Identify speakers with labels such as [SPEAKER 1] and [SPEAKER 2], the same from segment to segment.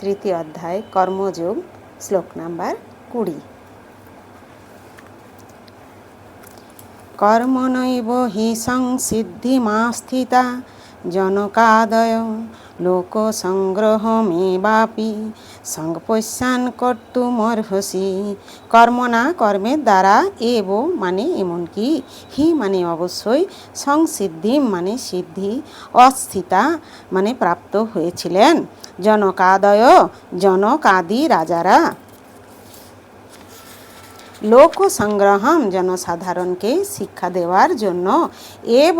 [SPEAKER 1] তৃতীয় অধ্যায় কর্মযোগ শ্লোক নাম্বার কুড়ি। কর্মনৈব হি সংসিদ্ধিমাস্থিতা জনকাদয় লোক সংগ্রহ লোকসংগ্রহমেবাপি সংপশ্যান কর্তুমর্হসি কর্ম না কর্মের দ্বারা এব মানে এমনকি হি মানে অবশ্যই সংসিদ্ধি মানে সিদ্ধি, অস্থিতা মানে প্রাপ্ত হয়েছিলেন। জনকাদয় জনকাদি রাজারা। লোক সংগ্রহম জনসাধারণকে শিক্ষা দেওয়ার জন্য এব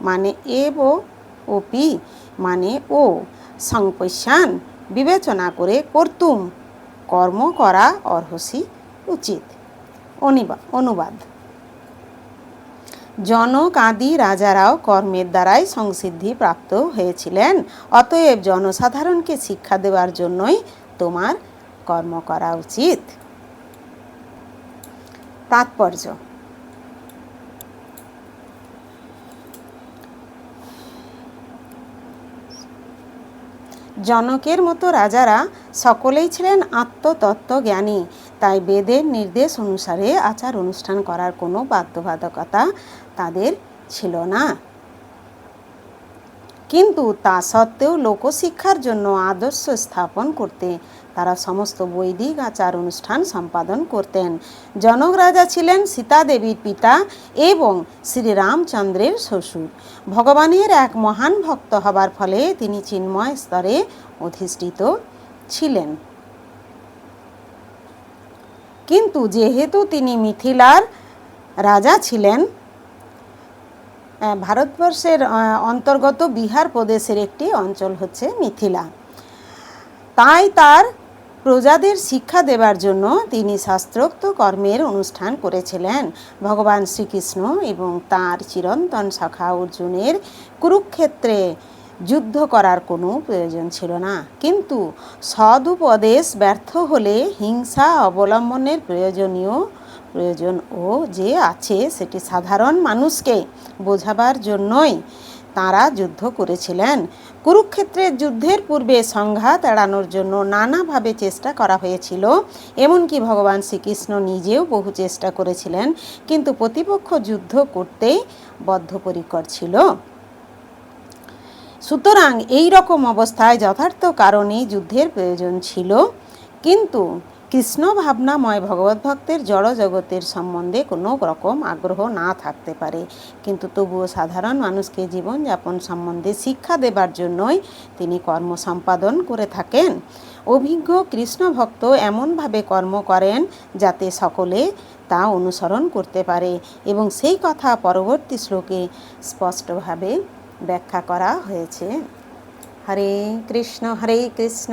[SPEAKER 1] মানে এব ওপি মানে ও। সংপশ্যান বিবেচনা করে কর্তুম। কর্ম করা অর্হসি উচিত। অনুবাদ। জনক আদি রাজারাও কর্মের দ্বারাই সংসিদ্ধি প্রাপ্ত হয়েছিলেন। অতএব জনসাধারণকে শিক্ষা দেওয়ার জন্যই তোমার কর্ম করা উচিত। তাৎপর্য জনকের মতো রাজারা সকলেই ছিলেন আত্মতত্ত্ব জ্ঞানী তাই বেদের নির্দেশ অনুসারে আচার অনুষ্ঠান করার কোনো বাধ্যবাধকতা তাদের ছিল না। কিন্তু তা সত্ত্বেও লোকশিক্ষার জন্য আদর্শ স্থাপন করতে তারা সমস্ত বৈদিক আচার অনুষ্ঠান সম্পাদন করতেন। জনক রাজা ছিলেন সীতা দেবীর পিতা এবং শ্রীরামচন্দ্রের শ্বশুর। ভগবানের এক মহান ভক্ত হবার ফলে তিনি চিন্ময় স্তরে অধিষ্ঠিত ছিলেন। কিন্তু যেহেতু তিনি মিথিলার রাজা ছিলেন ভারতবর্ষের অন্তর্গত বিহার প্রদেশের একটি অঞ্চল হচ্ছে মিথিলা। তাই তার প্রজাদের শিক্ষা দেবার জন্য তিনি শাস্ত্রোক্ত কর্মের অনুষ্ঠান করেছিলেন। ভগবান শ্রীকৃষ্ণ এবং তার চিরন্তন সখা অর্জুনের কুরুক্ষেত্রে যুদ্ধ করার কোনো প্রয়োজন ছিল না। কিন্তু সদুপদেশ ব্যর্থ হলে হিংসা অবলম্বনের প্রয়োজনীয় প্রয়োজন ও যে আছে সেটি সাধারণ মানুষকে বোঝাবার জন্যই তাঁরা যুদ্ধ করেছিলেন। কুরুক্ষেত্রের যুদ্ধের পূর্বে সংঘাত এড়ানোর জন্য নানাভাবে চেষ্টা করা হয়েছিল। এমনকি ভগবান শ্রীকৃষ্ণ নিজেও বহু চেষ্টা করেছিলেন, কিন্তু প্রতিপক্ষ যুদ্ধ করতেই বদ্ধপরিকর ছিল। সুতরাং এই রকম অবস্থায় যথার্থ কারণে যুদ্ধের প্রয়োজন ছিল। কিন্তু কৃষ্ণ ভাবনাময় ভগবত ভক্তের জড় জগতের সম্বন্ধে কোনো রকম আগ্রহ না থাকতে পারে। কিন্তু তবুও সাধারণ মানুষকে জীবনযাপন সম্বন্ধে শিক্ষা দেবার জন্যই তিনি কর্ম সম্পাদন করে থাকেন। অভিজ্ঞ কৃষ্ণ ভক্ত এমনভাবে কর্ম করেন যাতে সকলে তা অনুসরণ করতে পারে এবং সেই কথা পরবর্তী শ্লোকে স্পষ্টভাবে ব্যাখ্যা করা হয়েছে। হরে কৃষ্ণ হরে কৃষ্ণ।